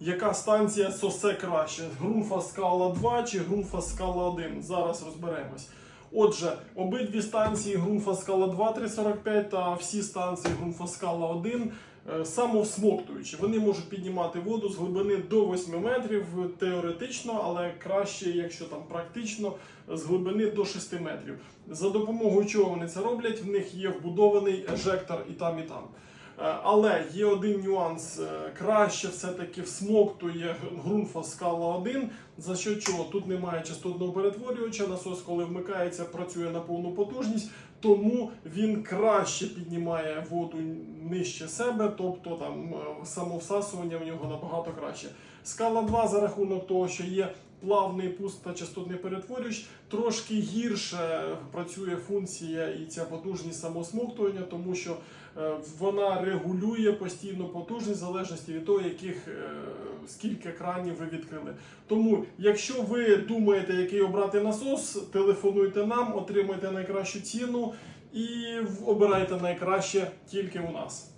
яка станція сосе краще: Грунфа скала 2 чи Грунфа скала 1. Зараз розберемось. Отже, обидві станції Грунфа скала 2 345 та всі станції Грунфа скала 1 е, самовсмоктуючі. Вони можуть піднімати воду з глибини до 8 метрів теоретично, але краще, якщо там практично, з глибини до 6 метрів. За допомогою чого вони це роблять? В них є вбудований ежектор і там, і там. Е, Але є один нюанс. Е, Краще все-таки всмоктує Грунфа скала 1, за що чого тут немає частотного перетворювача. Насос, коли вмикається, працює на повну потужність, тому він краще піднімає воду нижче себе, тобто там е, самовсасування в нього набагато краще. Скала 2 за рахунок того, що є плавний пуск та частотний перетворювач, трошки гірше працює функція і ця потужність самосмоктування, тому що е, вона регулює постійно потужність в залежності від того, яких е, скільки кранів ви відкрили. Тому, якщо ви думаєте, який обрати насос, телефонуйте нам, отримайте найкращу ціну і обирайте найкраще тільки у нас.